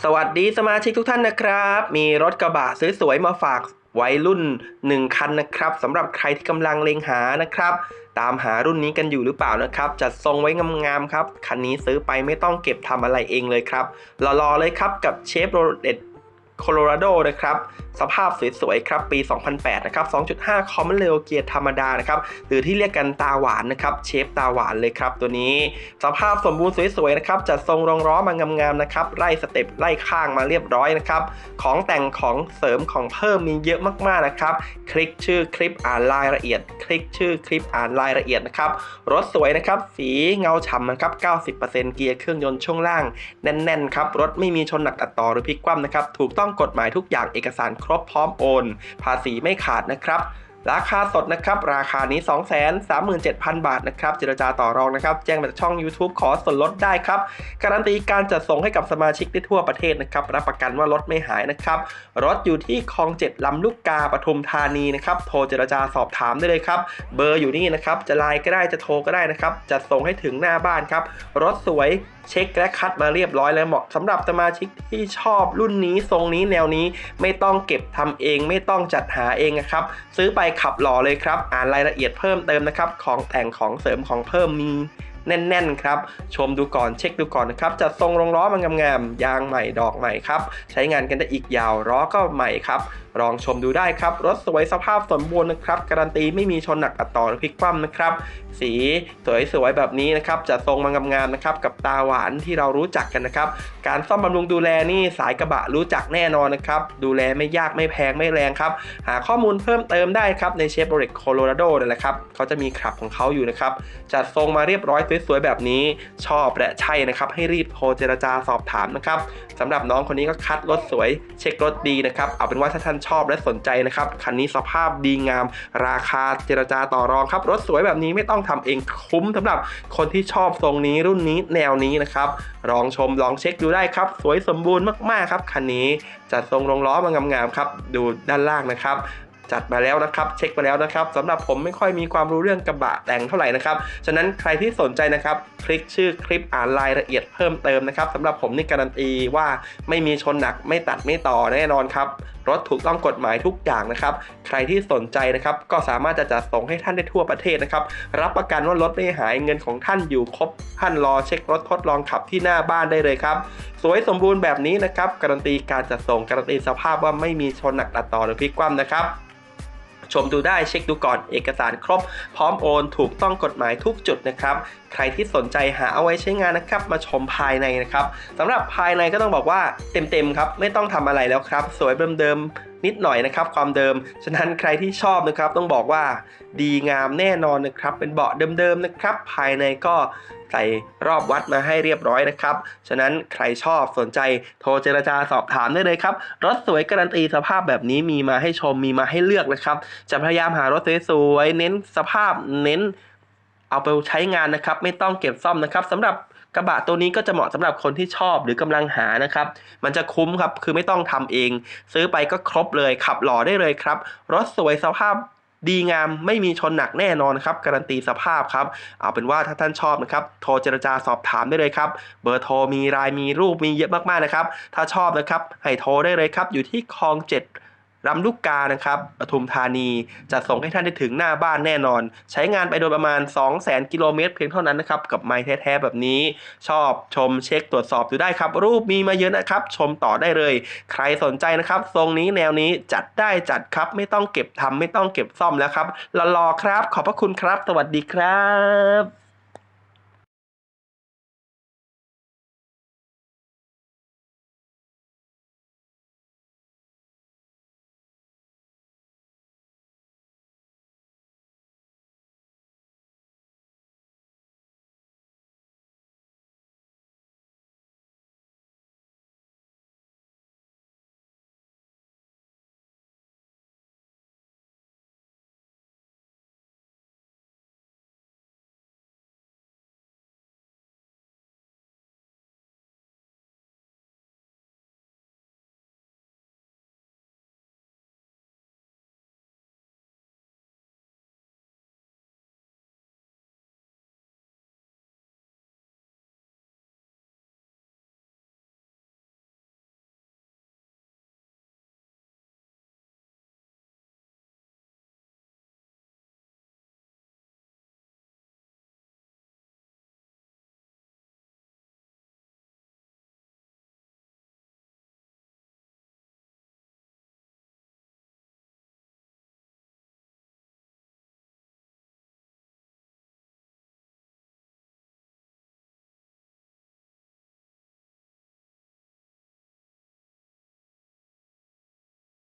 สวัสดีสมาชิกทุกท่านนะครับ มีรถกระบะสวยๆมาฝากวัยรุ่น 1 คันนะครับสำหรับใครที่กำลังเล็งหานะครับ ตามหารุ่นนี้กันอยู่หรือเปล่านะครับ จัดทรงไว้งามๆครับ คันนี้ซื้อไปไม่ต้องเก็บทำอะไรเองเลยครับรอๆเลยครับกับเชฟโรเลตโคโลราโดนะครับสภาพสวยๆครับปี 2008 นะครับ 2.5 Common Rail เกียร์ธรรมดานะครับ หรือที่เรียกกันตาหวานนะครับเชฟตาหวานเลยครับตัวนี้ สภาพสมบูรณ์สวยๆนะครับจัดทรงรองล้อมางามๆนะครับไล่สเต็ปไล่ข้างมาเรียบร้อยนะครับของแต่งของเสริมของเพิ่มมีเยอะมากๆนะครับ คลิกชื่อคลิปอ่านรายละเอียด คลิกชื่อคลิปอ่านรายละเอียดนะครับรถสวยนะครับสีเงาฉ่ำนะครับ 90%เกียร์เครื่องยนต์ช่วงล่างแน่นๆครับรถไม่มีชนหนักตัดต่อหรือพลิกคว่ำนะครับถูกต้องกฎหมายทุกอย่างเอกสารครบพร้อมโอน ภาษีไม่ขาดนะครับราคาสดนะครับ ราคานี้ 237,000 บาทนะครับเจรจาต่อรองนะครับ แจ้งมาจากช่อง YouTube ขอส่วนลดได้ครับ การันตีการจัดส่งให้กับสมาชิกได้ทั่วประเทศนะครับ รับประกันว่ารถไม่หายนะครับ รถอยู่ที่คลองเจ็ดลำลูกกาปทุมธานีนะครับ โทรเจรจาสอบถามได้เลยครับ เบอร์อยู่นี่นะครับ จะไลน์ก็ได้จะโทรก็ได้นะครับ จัดส่งให้ถึงหน้าบ้านครับ รถสวยเช็คและคัดมาเรียบร้อยแล้วเหมาะสำหรับสมาชิกที่ชอบรุ่นนี้ทรงนี้แนวนี้ไม่ต้องเก็บทำเอง ไม่ต้องจัดหาเองนะครับ ซื้อไปขับหล่อเลยครับ อ่านรายละเอียดเพิ่มเติมนะครับ ของแต่งของเสริมของเพิ่มมีแน่นๆครับ ชมดูก่อนเช็คดูก่อนนะครับ จัดทรงรองล้อมางามๆยางใหม่ดอกใหม่ครับ ใช้งานกันได้อีกยาวล้อก็ใหม่ครับ ลองชมดูได้ครับ รถสวยสภาพสมบูรณ์นะครับ การันตีไม่มีชนหนักอัดต่อพลิกคว่ำนะครับ สีสวยๆแบบนี้นะครับจัดทรงมางามๆนะครับกับตาหวานที่เรารู้จักกันนะครับ การซ่อมบำรุงดูแลนี่สายกระบะรู้จักแน่นอนนะครับ ดูแลไม่ยากไม่แพงไม่แรงครับ หาข้อมูลเพิ่มเติมได้ครับในเชฟโรเลตโคโลราโดนั่นแหละครับเขาจะมีขับของเขาอยู่นะครับจัดทรงมาเรียบร้อยสวยๆแบบนี้ชอบและใช่นะครับ ให้รีบโทรเจรจาสอบถามนะครับสำหรับน้องคนนี้ก็คัดรถสวย เช็ครถดีนะครับเอาเป็นว่าถ้าท่านชอบและสนใจนะครับ คันนี้สภาพดีงาม ราคาเจรจาต่อรองครับ รถสวยแบบนี้ไม่ต้องทำเองคุ้มสำหรับคนที่ชอบทรงนี้รุ่นนี้แนวนี้นะครับ ลองชมลองเช็คดูได้ครับ สวยสมบูรณ์มากๆครับคันนี้จัดทรงรองล้อมางามๆครับ ดูด้านล่างนะครับ จัดมาแล้วนะครับ เช็คมาแล้วนะครับสำหรับผมไม่ค่อยมีความรู้เรื่องกระบะแต่งเท่าไหร่นะครับ ฉะนั้นใครที่สนใจนะครับ คลิกชื่อคลิปอ่านรายละเอียดเพิ่มเติมนะครับสำหรับผมนี่การันตีว่าไม่มีชนหนักไม่ตัดไม่ต่อแน่นอนครับ รถถูกต้องกฎหมายทุกอย่างนะครับ ใครที่สนใจนะครับก็สามารถจะจัดส่งให้ท่านได้ทั่วประเทศนะครับรับประกันว่ารถไม่หายเงินของท่านอยู่ครบท่านรอเช็ครถทดลองขับที่หน้าบ้านได้เลยครับสวยสมบูรณ์แบบนี้นะครับการันตีการจัดส่งการันตีสภาพว่าไม่มีชนหนักตัดต่อหรือพลิกคว่ำนะครับ ชมดูได้เช็คดูก่อนเอกสารครบ พร้อมโอนถูกต้องกฎหมายทุกจุดนะครับ ใครที่สนใจหาเอาไว้ใช้งานนะครับมาชมภายในนะครับสำหรับภายในก็ต้องบอกว่าเต็มๆครับไม่ต้องทำอะไรแล้วครับ สวยเดิมๆนิดหน่อยนะครับ ความเดิม ฉะนั้นใครที่ชอบนะครับต้องบอกว่าดีงามแน่นอนนะครับ เป็นเบาะเดิมๆนะครับ ภายในก็ใส่รอบวัดมาให้เรียบร้อยนะครับ ฉะนั้นใครชอบสนใจโทรเจรจาสอบถามได้เลยครับ รถสวยการันตีสภาพแบบนี้มีมาให้ชมมีมาให้เลือกนะครับ จะพยายามหารถสวยๆเน้นสภาพเน้น เอาไปใช้งานนะครับ ไม่ต้องเก็บซ่อมนะครับสำหรับกระบะตัวนี้ก็จะเหมาะสำหรับคนที่ชอบหรือกำลังหานะครับ มันจะคุ้มครับ คือไม่ต้องทำเอง ซื้อไปก็ครบเลย ขับหล่อได้เลยครับ รถสวยสภาพดีงามไม่มีชนหนักแน่นอนครับ การันตีสภาพครับ เอาเป็นว่าถ้าท่านชอบนะครับ โทรเจรจาสอบถามได้เลยครับ เบอร์โทรมีรายมีรูปมีเยอะมากๆนะครับ ถ้าชอบนะครับ ให้โทรได้เลยครับ อยู่ที่คลองเจ็ด ลำลูกกานะครับปทุมธานีจะส่งให้ท่านได้ถึงหน้าบ้านแน่นอน ใช้งานไปโดยประมาณ 200,000กิโลเมตรเพียงเท่านั้นนะครับ กับไม้แท้ๆแบบนี้ ชอบชมเช็คตรวจสอบดูได้ครับ รูปมีมาเยอะนะครับ ชมต่อได้เลย ใครสนใจนะครับ ทรงนี้แนวนี้จัดได้จัดครับ ไม่ต้องเก็บทำไม่ต้องเก็บซ่อมแล้วครับรอๆครับ ขอบพระคุณครับ สวัสดีครับ